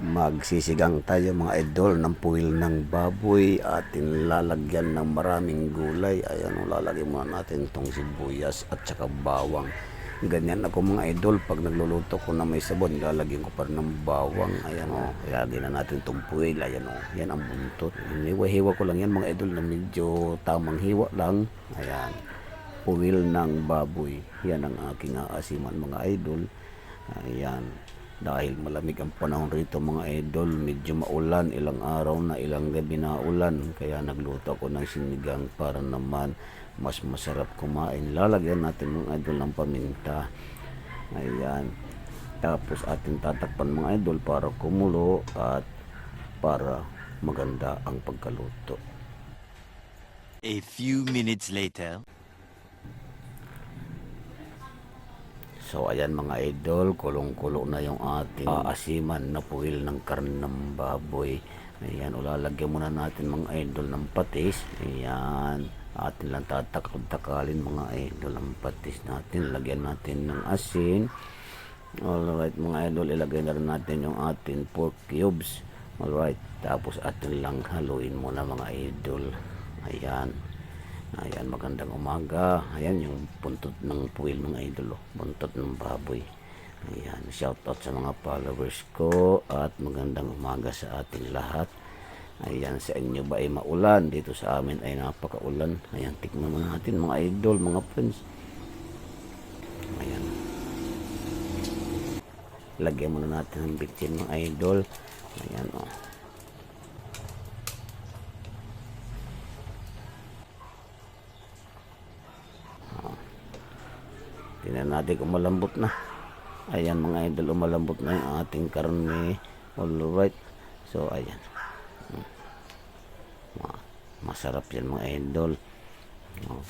Magsisigang tayo mga idol ng puwil ng baboy at lalagyan ng maraming gulay. Ayan lalagyan muna natin itong sibuyas at saka bawang. Ganyan ako mga idol. Pag nagluluto ko na may sabon, lalagyan ko pa ng bawang. Ayan o, lagyan na natin itong puwil. Ayan o, yan ang buntot. Hiniwa-hiwa ko lang yan mga idol na medyo tamang hiwa lang. Ayan, puwil ng baboy. Yan ang aking aasiman mga idol. Ayan. Dahil malamig ang panahon rito mga idol, medyo maulan, ilang araw na, ilang gabi na ulan. Kaya nagluto ako ng sinigang para naman mas masarap kumain. Lalagyan natin mga idol ng paminta. Ayan. Tapos atin tatakpan mga idol para kumulo at para maganda ang pagkaluto. A few minutes later. So ayan mga idol, kulong-kulo na yung ating aasiman na puwil ng karne ng baboy. Ayan, ulalagyan muna natin mga idol ng patis. Ayan, atin lang tatakal-takalin mga idol ang patis natin. Lagyan natin ng asin. Alright mga idol, ilagay na rin natin yung ating pork cubes. Alright, tapos atin lang haluin muna mga idol. Ayan. Ayan, magandang umaga. Ayan, yung puntot ng puwil mga idol. Oh. Buntot ng baboy. Ayan, shout out sa mga followers ko at magandang umaga sa ating lahat. Ayan, sa inyo ba ay maulan? Dito sa amin ay napakaulan. Ayan, tikman muna natin mga idol, mga friends. Ayan. Lagyan muna natin ng bitsin mga idol. Ayan, oh. Tingnan natin kung malambot na. Ayan mga idol, umalambot na yung ating karne. Alright. So, ayan. Ma- Masarap yan mga idol. Oh.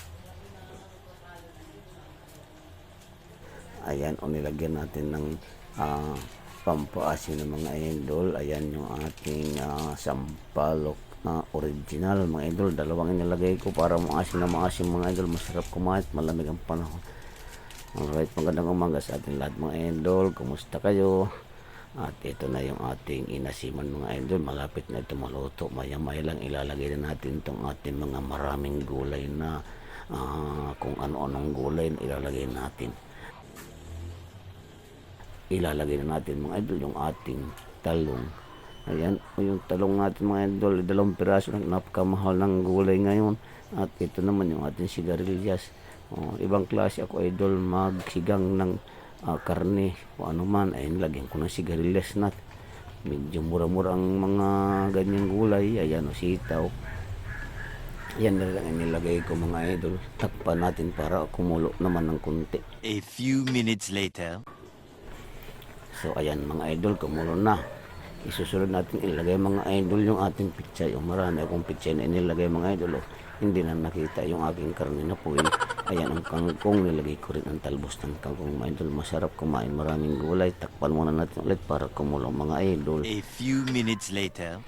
Ayan, o nilagyan natin ng ah, pampaasin ng mga idol. Ayan yung ating ah, sampalok na original mga idol. Dalawang inilagay ko para maasim na maasim mga idol. Masarap kumain, malamig ang panahon. Alright, magandang umaga sa ating lahat mga idol. Kumusta kayo? At ito na yung ating inasiman mga idol. Malapit na ito maluto. Maya-maya lang ilalagay na natin itong ating mga maraming gulay na ah, kung ano-anong gulay ilalagay natin. Ilalagay na natin mga idol yung ating talong. Ayan, yung talong natin mga idol, dalawang piraso ng napakamahal ng gulay ngayon. At ito naman yung ating sigarilyas. Oh, ibang klase ako idol magsigang ng ah, karne o ano man. Ay lagyan ko ng sigarilyas nut medyo mura-mura ang mga ganyang gulay. Ayan o sitaw. Yan na rin ang nilagay ko mga idol. Takpan natin para kumulo naman ng kunti A few minutes later. so ayan mga idol kumulo na. Isusunod natin ilagay mga idol yung ating pichay o marami akong pichay na inilagay mga idol oh. hindi na nakita yung aking karne na puwil ayan ang kangkong nilagay ko rin ang talbos ng kangkong mga idol masarap kumain maraming gulay takpan muna natin ulit para kumulo mga idol A few minutes later.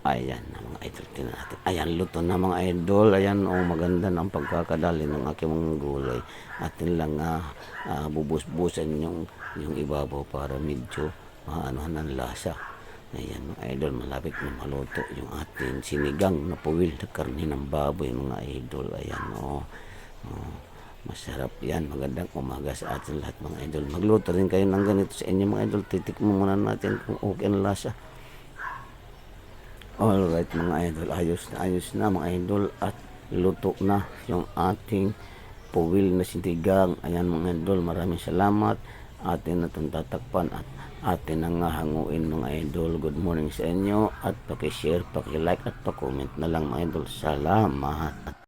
Ayan na mga idol, tingnan natin. Ayan, luto na mga idol. Ayan, oh, maganda na ang pagkakadali ng aking mga gulay. Atin lang ah, ah, bubus-busan yung, yung ibabaw para medyo maanuhan ang lasa. Ayan mga idol, malapit na maluto yung ating sinigang na puwil na karne ng baboy mga idol. Ayan, oh. oh masarap yan. Magandang umaga sa atin lahat mga idol. Magluto rin kayo ng ganito sa inyo mga idol. Titikman muna natin kung okay ang lasa. Alright mga idol, ayos na ayos na mga idol at luto na yung ating puwil na sinigang. Ayan mga idol, maraming salamat. Atin na tatakpan at atin na nga hanguin mga idol. Good morning sa inyo at pakishare, pakilike at pakomment na lang mga idol. Salamat.